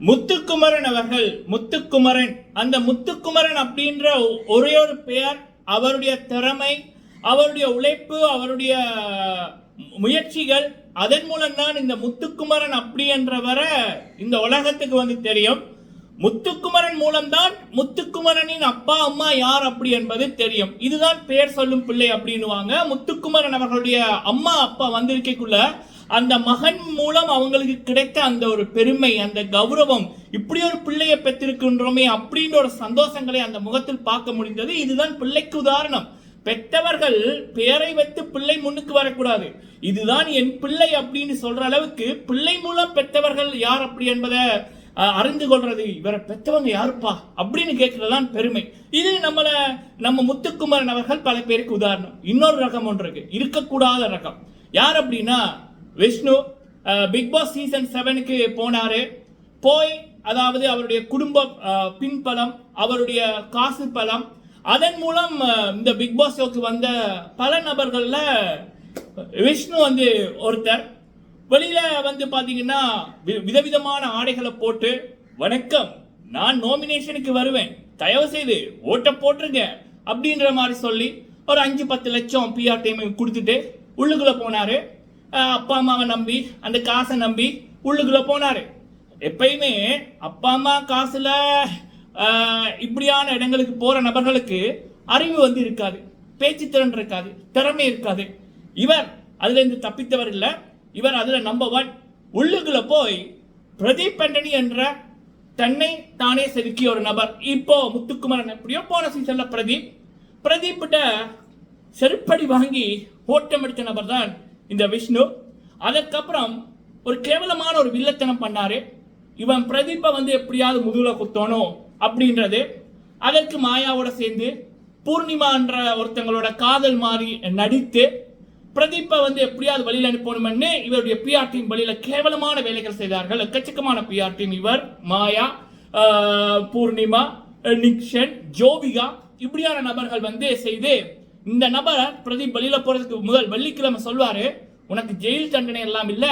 முத்துக்குமரன் அவர்கள் முத்துக்குமரன் அந்த முத்துக்குமரன் அப்படின்ற ஒரே ஒரு பெயர் அவருடைய திறமை அவருடைய உழைப்பு அவருடைய முயற்சிகள் அதன் மூலம்தான் இந்த முத்துக்குமரன் அப்படி என்றவரை இந்த உலகத்துக்கு வந்து தெரியும். முத்துக்குமரன் மூலம்தான் முத்துக்குமரனின் அப்பா அம்மா யார் அப்படி என்பது தெரியும். இதுதான் பெயர் சொல்லும் பிள்ளை அப்படின்னுவாங்க. முத்துக்குமரன் அவர்களுடைய அம்மா அப்பா வந்திருக்கைக்குள்ள அந்த மகன் மூலம் அவங்களுக்கு கிடைத்த அந்த ஒரு பெருமை அந்த கௌரவம் இப்படி ஒரு பிள்ளையை பெற்றிருக்கின்றோமே அப்படின்ற ஒரு சந்தோஷங்களை அந்த முகத்தில் பார்க்க முடிந்தது. இதுதான் பிள்ளைக்கு உதாரணம். பெற்றவர்கள் பெயரை வைத்து பிள்ளை முன்னுக்கு வரக்கூடாது. இதுதான் என் பிள்ளை அப்படின்னு சொல்ற அளவுக்கு பிள்ளை மூலம் பெற்றவர்கள் யார் அப்படி என்பதை அஹ், அறிந்து கொள்றது. இவரை பெற்றவங்க யாருப்பா அப்படின்னு கேட்கறதுதான் பெருமை. இது நம்மள நம்ம முத்துக்குமரன் அவர்கள் பல பேருக்கு உதாரணம். இன்னொரு ரகம் ஒன்று இருக்கு. இருக்கக்கூடாத ரகம். யார் அப்படின்னா விஷ்ணு பிக் பாஸ் சீசன் செவனுக்கு போனார். போய் அதாவது அவருடைய குடும்ப பின்பலம் அவருடைய காசு பலம் அதன் மூலம் இந்த பிக் பாஸ் ஷோக்கு வந்த பல நபர்களில் விஷ்ணு வந்து ஒருத்தர். வெளியில் வந்து பார்த்தீங்கன்னா வி- விதவிதமான ஆடைகளை போட்டு வணக்கம் நான் நாமினேஷனுக்கு வருவேன். தயவு செய்து ஓட்டை போட்டுருங்க அப்படின்ற மாதிரி சொல்லி ஒரு அஞ்சு பத்து லட்சம் பிஆர் டைம் கொடுத்துட்டு உள்ளுக்குள்ளே போனார். அப்பா அம்மாவை நம்பி அந்த காசை நம்பி உள்ளுக்குள்ளே போனார். எப்பயுமே அப்பா அம்மா காசில் இப்படியான இடங்களுக்கு போகிற நபர்களுக்கு அறிவு வந்து இருக்காது பேச்சு திறன் இருக்காது திறமை இருக்காது. இவர் அதுலேருந்து தப்பித்தவர் இல்லை. இவர் அதில் நம்பர் ஒன் போய் பிரதீப் ஆண்டனி என்ற தன்னை தானே செதுக்கிய ஒரு நபர். இப்போ முத்துக்குமரன் எப்படியோ போன சீசனில் பிரதீப் பிரதீப்கிட்ட செருப்படி வாங்கி ஓட்டம் எடுத்த நபர் தான் இந்த விஷ்ணு அதுக்கப்புறம் ஒரு கேவலமான ஒரு வில்லத்தனம் பண்ணாரு. இவன் பிரதீப்பை வந்து எப்படியாவது முதுகுல குத்தணும் அப்படின்றது அதற்கு மாயாவோட சேர்ந்து பூர்ணிமான்ற ஒருத்தங்களோட காதல் மாறி நடித்து பிரதீப்பை வந்து எப்படியாவது வழியில் அனுப்பணும்னு இவருடைய பிஆர் டீம் வழியில் கேவலமான வேலைகள் செய்தார்கள். எக்கச்சக்கமான பிஆர் டீம் இவர் மாயா பூர்ணிமா நிக்ஷன் ஜோவிகா இப்படியான நபர்கள் வந்து செய்து இந்த நபர் பிரதீப் வெளியில போகிறதுக்கு முதல் வெள்ளிக்கிழமை சொல்வார் உனக்கு ஜெயில் தண்டனை எல்லாம் இல்லை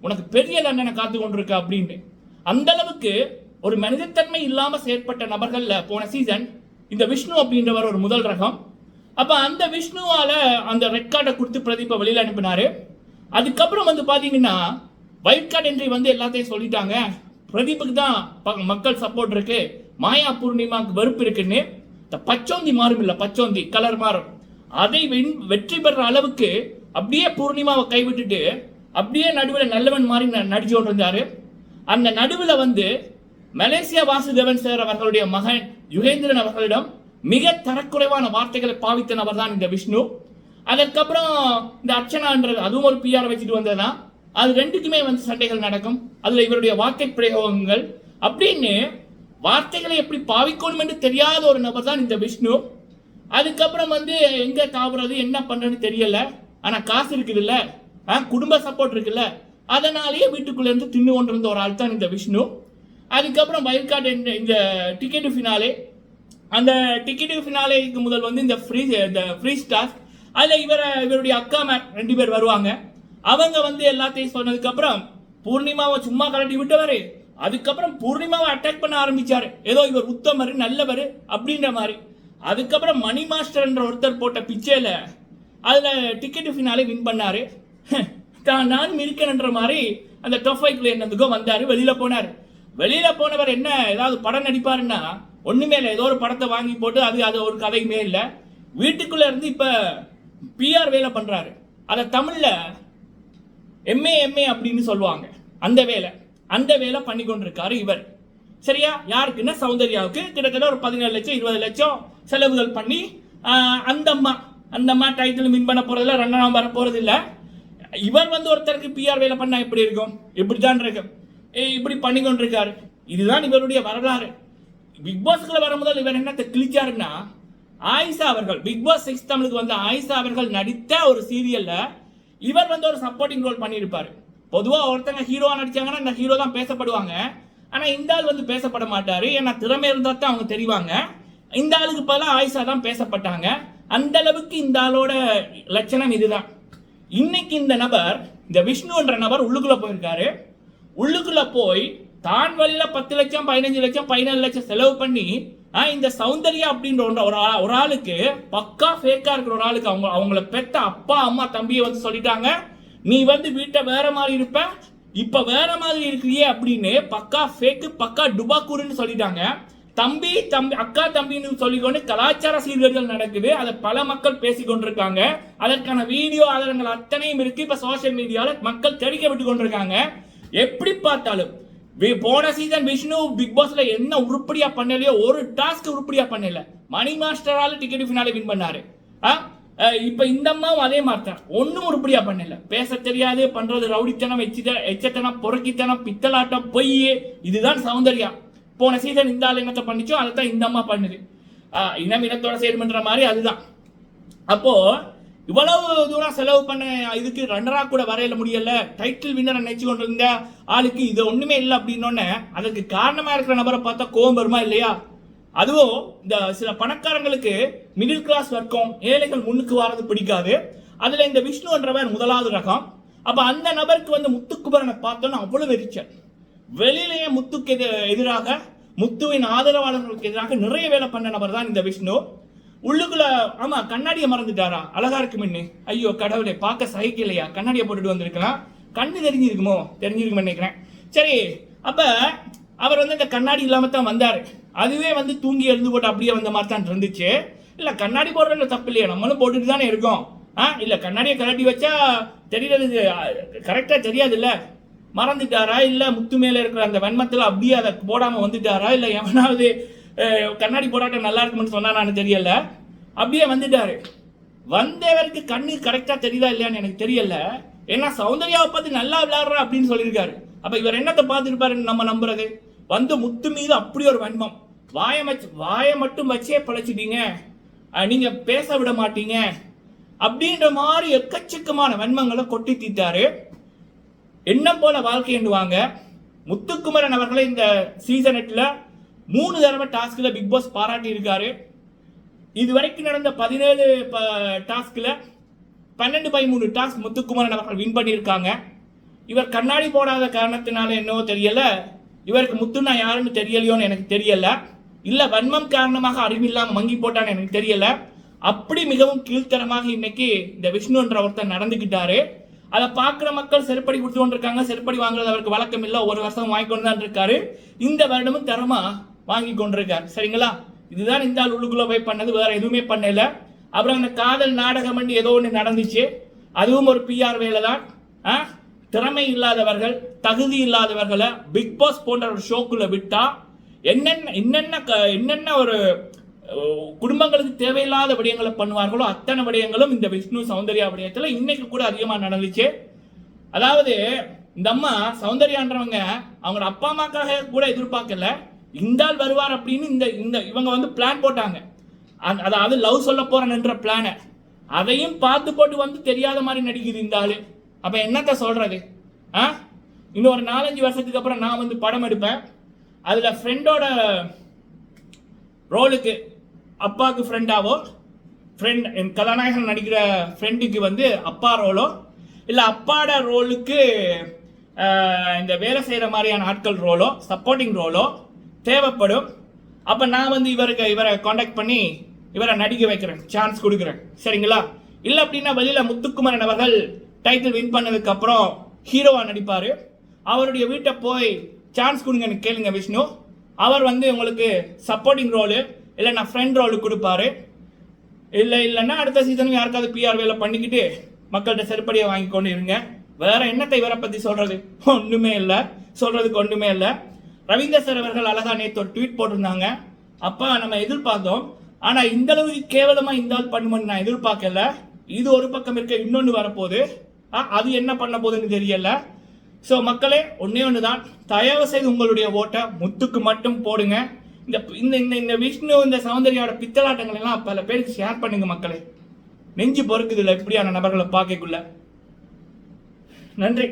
உனக்கு பெரிய தண்டனை காத்து கொண்டிருக்கு அப்படின்னு அந்த அளவுக்கு ஒரு மனிதத்தன்மை இல்லாமல் செயற்பட்ட நபர்களில் போன சீசன் இந்த விஷ்ணு அப்படின்றவர் ஒரு முதல் ரகம். அப்போ அந்த விஷ்ணுவால் அந்த ரெட் கார்டை கொடுத்து பிரதீப்பை வெளியில் அனுப்பினாரு. அதுக்கப்புறம் வந்து பார்த்தீங்கன்னா வைட் கார்டு என்ட்ரி வந்து எல்லாத்தையும் சொல்லிட்டாங்க. பிரதீப்புக்கு தான் ப- மக்கள் சப்போர்ட் இருக்கு. மாயா பூர்ணிமாக்கு வெறுப்பு இருக்குன்னு. இந்த பச்சோந்தி மாறும் இல்லை பச்சோந்தி கலர் மாறும். அதை வெற்றி பெற அளவுக்கு அப்படியே பூர்ணிமாவை கைவிட்டுட்டு அப்படியே நடுவில் நல்லவன் மாதிரி ந- நடிச்சு கொண்டு இருந்தாரு அந்த நடுவில் வந்து மலேசியா வாசுதேவன் சார் அவர்களுடைய மகன் யுகேந்திரன் அவர்களிடம் மிக தரக்குறைவான வார்த்தைகளை பாவித்த நபர் தான் இந்த விஷ்ணு. அதற்கப்புறம் இந்த அர்ச்சனான்றது அதுவும் ஒரு பிஆர் வச்சுட்டு வந்ததுதான். அது ரெண்டுக்குமே வந்து சண்டைகள் நடக்கும். அதுல இவருடைய வார்த்தை பிரயோகங்கள். அப்படின்னு வார்த்தைகளை எப்படி பாவிக்கணும் என்று தெரியாத ஒரு நபர் தான் இந்த விஷ்ணு. அதுக்கப்புறம் வந்து எங்க தாவறது என்ன பண்றதுன்னு தெரியல. ஆனா காசு இருக்குதுல்ல? ஆ, குடும்ப சப்போர்ட் இருக்குல்ல? அதனாலேயே வீட்டுக்குள்ள இருந்து தின்னு கொண்டிருந்த ஒரு ஆள் தான் இந்த விஷ்ணு. அதுக்கப்புறம் வயல்காடு இந்த டிக்கெட்டு ஃபினாலே அந்த டிக்கெட்டு ஃபினாலேக்கு முதல் வந்து இந்த ஃப்ரீ இந்த ஃப்ரீ ஸ்டார் அதில் இவரை இவருடைய அக்கா மேம் ரெண்டு பேர் வருவாங்க. அவங்க வந்து எல்லாத்தையும் சொன்னதுக்கப்புறம் பூர்ணிமாவை சும்மா கலட்டி விட்டவர். அதுக்கப்புறம் பூர்ணிமாவை அட்டாக் பண்ண ஆரம்பிச்சார். ஏதோ இவர் உத்தமர் நல்லவர் அப்படின்ற மாதிரி. அதுக்கப்புறம் மணி மாஸ்டர்ன்ற ஒருத்தர் போட்ட பிச்சையில் அதில் டிக்கெட் ஃபினாலே வின் பண்ணார். தான் நானும் இருக்கேன்ற மாதிரி அந்த டொஃபைக்குள்ள என்னதுக்கோ வந்தார் வெளியில் போனார். வெளியில் போனவர் என்ன ஏதாவது படம் நடிப்பாருன்னா ஒன்றுமே இல்லை. ஏதோ ஒரு படத்தை வாங்கி போட்டு அது அது ஒரு கதையுமே இல்லை. வீட்டுக்குள்ளே இருந்து இப்போ பிஆர் வேலை பண்ணுறாரு அதை தமிழில் எம்ஏ எம்ஏ அப்படின்னு சொல்லுவாங்க. அந்த வேலை. அந்த வேலை பண்ணி கொண்டிருக்காரு இவர். சரியா? யாருக்குன்னா சௌந்தர்யாவுக்கு? கிட்டத்தட்ட ஒரு பதினேழு லட்சம் இருபது லட்சம் செலவுகள் பண்ணி அந்தம்மா அந்த அம்மா அந்த அம்மா டைட்டில் வின் பண்ண போகிறதில்ல ரெண்டாம் வர போறது இவர் வந்து ஒருத்தருக்கு பிஆர் வேலை பண்ணா எப்படி இருக்கும்? இப்படிதான் இருக்கும் ஏய், இப்படி பண்ணி கொண்டிருக்காரு. இதுதான் இவருடைய வரலாறு. பிக் பாஸ்க்குள்ள வர முதல் இவர் என்னத்தை கிழிச்சாருன்னா ஆயிஷா அவர்கள் பிக் பாஸ் சிக்ஸ் தமிழுக்கு வந்த ஆயிஷா அவர்கள் நடித்த ஒரு சீரியல்ல இவர் வந்து ஒரு சப்போர்ட்டிங் ரோல் பண்ணியிருப்பார். பொதுவாக ஒருத்தங்க ஹீரோவாக நடிச்சாங்கன்னா இந்த ஹீரோ தான் பேசப்படுவாங்க. ஆனால் இந்த ஆள் வந்து பேசப்பட மாட்டார். ஏன்னா திறமை இருந்தால் தான் அவங்க தெரிவாங்க. இந்த ஆளுக்கு பதிலாக ஆயிஷா தான் பேசப்பட்டாங்க. அந்த அளவுக்கு இந்த ஆளோட லட்சணம் இதுதான். இன்னைக்கு இந்த நபர் இந்த விஷ்ணுன்ற நபர் உள்ளுக்குள்ளே போயிருக்காரு. உள்ளுக்குள்ளே போய் தான் வழியில் பத்து லட்சம் பதினஞ்சு லட்சம் பதினேழு லட்சம் செலவு பண்ணி இந்த சௌந்தர்யா அப்படின்ற ஒரு ஒரு ஒரு ஆளுக்கு பக்கா ஃபேக்காக இருக்கிற ஒரு ஆளுக்கு அவங்க அவங்கள பெத்த அப்பா அம்மா தம்பியை வந்து சொல்லிட்டாங்க. நீ வந்து வீட்டை வேற மாதிரி இருப்ப இப்போ வேற மாதிரி இருக்கிறியே அப்படின்னு பக்கா ஃபேக்கு பக்கா டுபாக்கூருன்னு சொல்லிட்டாங்க. தம்பி தம்பி அக்கா தம்பின்னு சொல்லிக்கொண்டு கலாச்சார சீர்கேடுகள் நடக்குது. அதை பல மக்கள் பேசிக்கொண்டிருக்காங்க. அதற்கான வீடியோ ஆதாரங்கள் அத்தனையும் இருக்கு. இப்போ சோஷியல் மீடியாவில் மக்கள் தெரிவிக்க விட்டு கொண்டிருக்காங்க எப்படி பார்த்தாலும் போன சீசன் விஷ்ணு பிக் பாஸ்ல என்ன உருப்படியா பண்ணலையோ ஒரு டாஸ்க் உருப்படியா பண்ணல. மணி மாஸ்டரால டிக்கெட் ஃபினாலே வின் பண்ணாரு. ஆ? இப்போ இந்த அம்மாவும் அதே மாதிரி தான் ஒன்றும் உருப்படியாக பண்ணல. பேச தெரியாது பண்ணுறது ரவுடித்தனம் எச்சித எச்சத்தனம் பொறுக்கித்தனம் பித்தலாட்டம் பொய் இதுதான் சௌந்தர்யா. போன சீசன் இந்த ஆள் என்னத்தை பண்ணிச்சோ அதை தான் இந்த அம்மா பண்ணுது. இனம் இனத்தோட சேருமன்ற மாதிரி அதுதான். அப்போ இவ்வளவு தூரம் செலவு பண்ண இதுக்கு ரன்னரா கூட வரையில முடியல. டைட்டில் வின்னரை நினைச்சு கொண்டிருந்த ஆளுக்கு இது ஒண்ணுமே இல்லை அப்படின்னோடனே அதுக்கு காரணமா இருக்கிற நபரை பார்த்தா கோவம் வருமா இல்லையா? அதுவும் இந்த சில பணக்காரங்களுக்கு மிடில் கிளாஸ் வர்க்கம் ஏழைகள் முன்னுக்கு வர்றது பிடிக்காது. அதுல இந்த விஷ்ணுன்றவர் முதலாவது ரகம். அப்ப அந்த நபருக்கு வந்து முத்துக்குமரனை பார்த்தோன்னா அவ்வளவு எரிச்சல். வெளியிலேயே முத்துக்கு எதிராக முத்துவின் ஆதரவாளர்களுக்கு எதிராக நிறைய வேலை பண்ண நபர் தான் இந்த விஷ்ணு. உள்ளுக்குள்ள ஆமா கண்ணாடியை மறந்துட்டாரா? அழகா இருக்கு ஐயோ கடவுளை பார்க்க சகிக்கலையா? கண்ணாடியை போட்டுட்டு வந்திருக்கலாம். கண்ணு தெரிஞ்சிருக்குமோ? தெரிஞ்சிருக்குமே நினைக்கிறேன். சரி அப்ப அவர் வந்து இந்த கண்ணாடி இல்லாம தான் வந்தாரு. அதுவே வந்து தூங்கி எழுந்து போட்டு அப்படியே வந்த மாதிரி தான் இருந்துச்சு. இல்லை கண்ணாடி போடுறதுல தப்பு இல்லையா நம்மளும் போட்டுட்டு தானே இருக்கோம். ஆ இல்லை கண்ணாடியை கலட்டி வச்சா தெரியறது கரெக்டாக தெரியாது இல்லை மறந்துட்டாரா? இல்லை முத்து மேலே இருக்கிற அந்த வெண்மத்தில் அப்படியே அதை போடாமல் வந்துட்டாரா? இல்லை எவனாவது கண்ணாடி போடாட்ட நல்லா இருக்கும்னு சொன்னானு தெரியல. அப்படியே வந்துட்டாரு. வந்தவருக்கு கண்ணு கரெக்டாக தெரியுதா இல்லையான்னு எனக்கு தெரியல. ஏன்னா சௌந்தர்யாவை பார்த்து நல்லா விளையாடுறா அப்படின்னு சொல்லியிருக்காரு. அப்போ இவர் என்னத்தை பார்த்துருப்பாருன்னு நம்ம நம்புறது? வந்து முத்து மீது அப்படி ஒரு வன்மம். வாயை வச்சு வாயை மட்டும் வச்சே பழச்சிட்டீங்க. நீங்கள் நீங்க பேச விட மாட்டீங்க. அப்படின்ற மாதிரி எக்கச்சக்கமான வன்மங்களை கொட்டி தீத்தாரு எண்ணம் போல வாழ்க்கை எண்ணுவாங்க? முத்துக்குமரன் அவர்களை இந்த சீசன் எட்டில் மூணு தடவை டாஸ்கில் பிக் பாஸ் பாராட்டி இருக்காரு. இதுவரைக்கும் நடந்த பதினேழு டாஸ்கில் பன்னெண்டு பை மூணு டாஸ்க் முத்துக்குமரன் அவர்கள் வின் பண்ணியிருக்காங்க. இவர் கண்ணாடி போடாத காரணத்தினால என்னவோ தெரியல. இவருக்கு முத்துனா யாருன்னு தெரியலையோன்னு எனக்கு தெரியல. இல்லை வன்மம் காரணமாக அறிவில்லாமல் மங்கி போட்டான்னு எனக்கு தெரியல. அப்படி மிகவும் கீழ்த்தரமாக இன்னைக்கு இந்த விஷ்ணுன்ற ஒருத்தர் நடந்துக்கிட்டாரு அதை பார்க்குற மக்கள் செருப்படி கொடுத்து கொண்டிருக்காங்க. செருப்படி வாங்குறது அவருக்கு வழக்கம் இல்லை. ஒரு வருஷம் வாங்கி கொண்டு தான் இருக்காரு. இந்த வருடமும் தரமா வாங்கி கொண்டிருக்கார். சரிங்களா? இதுதான் இந்த ஆள் உள்ளுக்குள்ள போய் பண்ணது. வேற எதுவுமே பண்ணல. அப்புறம் அந்த காதல் நாடகம் ஏதோ ஒன்று நடந்துச்சு. அதுவும் ஒரு பிஆர் வேலை தான் ஆ? திறமை இல்லாதவர்கள் தகுதி இல்லாதவர்களை பிக் பாஸ் போன்ற ஒரு ஷோக்குள்ள விட்டா என்னென்ன என்னென்ன க- என்னென்ன ஒரு குடும்பங்களுக்கு தேவையில்லாத விடயங்களை பண்ணுவார்களோ அத்தனை விடயங்களும் இந்த விஷ்ணு சௌந்தர்யா விடயத்தில் இன்னைக்கு கூட அதிகமாக நடந்துச்சு. அதாவது இந்த அம்மா சௌந்தர்யான்றவங்க அவங்களோட அப்பா அம்மாக்காக கூட எதிர்பார்க்கல. இந்தால் வருவார் அப்படின்னு இந்த இந்த இவங்க வந்து பிளான் போட்டாங்க. அதாவது லவ் சொல்ல போறேன்ற பிளானை அதையும் பார்த்து போட்டு வந்து தெரியாத மாதிரி நடிக்குது இந்த ஆளு. அப்ப என்னத்த சொல்றது? ஆ? இன்னும் ஒரு நாலஞ்சு வருஷத்துக்கு அப்புறம் நான் வந்து படம் எடுப்பேன். அதுல ஃப்ரெண்டோட ரோலுக்கு அப்பாவுக்கு ஃப்ரெண்டாவோ ஃப்ரெண்ட் என் கதாநாயகன் நடிக்கிற ஃப்ரெண்டுக்கு வந்து அப்பா ரோலோ இல்லை அப்பாட ரோலுக்கு இந்த வேலை செய்கிற மாதிரியான ஆட்கள் ரோலோ சப்போர்ட்டிங் ரோலோ தேவைப்படும். அப்போ நான் வந்து இவருக்கு இவரை காண்டாக்ட் பண்ணி இவரை நடிக்க வைக்கிறேன். சான்ஸ் கொடுக்குறேன். சரிங்களா? இல்லை அப்படின்னா வெளியில் முத்துக்குமரன் அவர்கள் டைட்டில் வின் பண்ணதுக்கு அப்புறம் ஹீரோவா நடிப்பார். அவருடைய வீட்டை போய் சான்ஸ் கொடுங்கன்னு கேளுங்க விஷ்ணு. அவர் வந்து உங்களுக்கு சப்போர்ட்டிங் ரோலு இல்லை நான் ஃப்ரெண்ட் ரோலு கொடுப்பாரு. இல்லை இல்லைன்னா அடுத்த சீசனுக்கு யாருக்காவது பிஆர் பண்ணிக்கிட்டு மக்கள்கிட்ட செருப்படியை வாங்கி கொண்டு இருங்க. வேற என்னத்தை இவரை பற்றி சொல்றது? ஒன்றுமே இல்லை. சொல்றதுக்கு ஒன்றுமே இல்லை. ரவீந்தர் சார் அவர்கள் அழகா நேற்று ஒரு ட்வீட் போட்டிருந்தாங்க. அப்போ நம்ம எதிர்பார்த்தோம். ஆனால் இந்த அளவுக்கு கேவலமாக இந்த ஆள் பண்ணுமோன்னு நான் எதிர்பார்க்கல. இது ஒரு பக்கம் இருக்க இன்னொன்று வரப்போகுது. அது என்ன பண்ண போகுதுன்னு தெரியல. ஸோ மக்களே ஒன்றே ஒன்று தான் தயவு செய்து உங்களுடைய ஓட்டை முத்துக்கு மட்டும் போடுங்க. இந்த இந்த இந்த இந்த விஷ்ணு இந்த சௌந்தர்யாவோட பித்தலாட்டங்கள் எல்லாம் பல பேருக்கு ஷேர் பண்ணுங்க மக்களே. நெஞ்சு பொறுக்குதில்லை இப்படியான நபர்களை பார்க்கக்குள்ள. நன்றி.